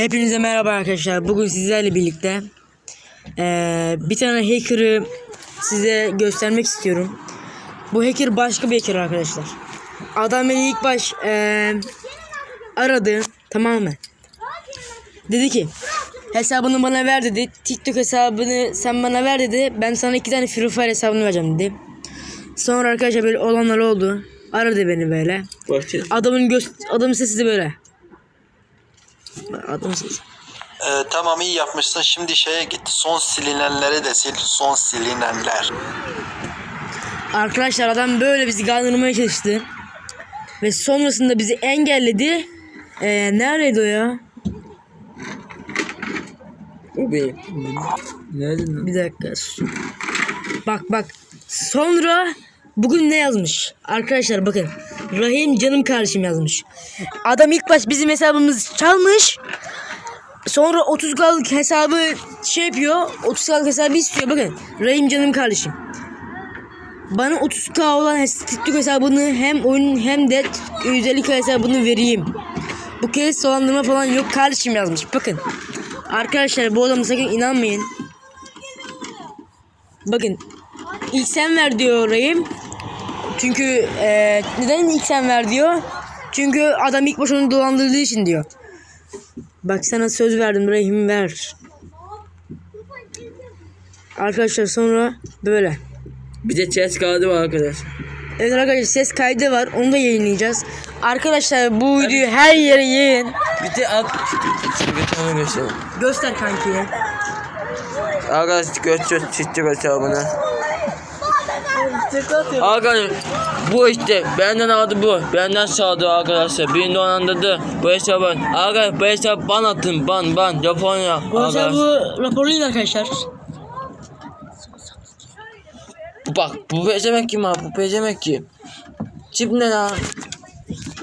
Hepinize merhaba arkadaşlar. Bugün sizlerle birlikte eee, bir tane hacker'ı size göstermek istiyorum. Bu hacker başka bir hacker arkadaşlar. Adam beni ilk baş eee, aradı tamam mı? Dedi ki hesabını bana ver dedi. TikTok hesabını sen bana ver dedi. Ben sana iki tane Free Fire hesabını vereceğim dedi. Sonra arkadaşlar böyle olanlar oldu. Aradı beni böyle. Adamın göz adamın sesi de böyle. Adamın sesi. Ee, tamam iyi yapmışsın. Şimdi şeye git. Son silinenleri de sil. Son silinenler. Arkadaşlar adam böyle bizi kandırmaya çalıştı. Ve sonrasında bizi engelledi. Ee, neredeydi o ya? O benim. Nerede lan? Bir dakika. Bak bak. Sonra bugün ne yazmış? Arkadaşlar bakın. Rahim canım kardeşim yazmış. Adam ilk baş bizim hesabımızı çalmış. Sonra 30 kalık hesabı şey yapıyor. 30 kalık hesabı istiyor. Bakın. Rahim canım kardeşim. Bana 30k olan TikTok hesabını hem oyun hem de özellik hesabını vereyim. Bu kez dolandırma falan yok kardeşim yazmış. Bakın. Arkadaşlar bu adama sakın inanmayın. Bakın ilk sen ver diyor Rahim. Çünkü eee, neden ilk sen ver diyor? Çünkü adam ilk baş onu dolandırdığı için diyor. Bak sana söz verdim Rahim ver. Arkadaşlar sonra böyle. Bir de chest kağıdı var arkadaş. Evet arkadaşlar ses kaydı var onu da yayınlayacağız. Arkadaşlar bu videoyu her yere yayın. Bir de göstereyim. Göster kanki. Arkadaş götür çiftçi hesabına. Arkadaşlar bu işte benden aldı bu. Benden sağdı arkadaşlar. Birini donandırdı. Bu hesabın. Arkadaşlar bu hesabı ban attım. Ban ban. Japonya. Bu hesabı raporlayın arkadaşlar. Bak bu pezemek kim abi? Bu pezemek kim? Çip ne lan?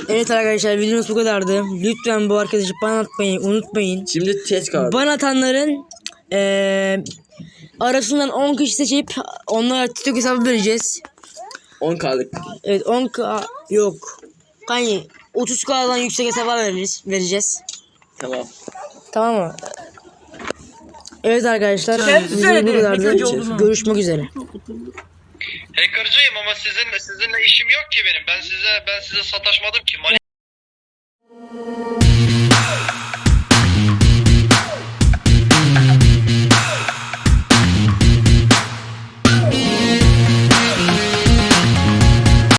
Evet arkadaşlar videomuz bu kadardı. Lütfen bu arkadaşı bana atmayı unutmayın. Şimdi chest kağıdı. Bana atanların eee arasından 10 kişi seçip onlara TikTok hesabı vereceğiz. 10 kağıdık. Evet 10k yok. Hani 30k'dan yüksek hesaba veririz, vereceğiz. Tamam. Tamam mı? Evet arkadaşlar. Videomuz bu kadardı. Görüşmek üzere. Hacker'cıyım ama sizinle sizinle işim yok ki benim. Ben size ben size sataşmadım ki.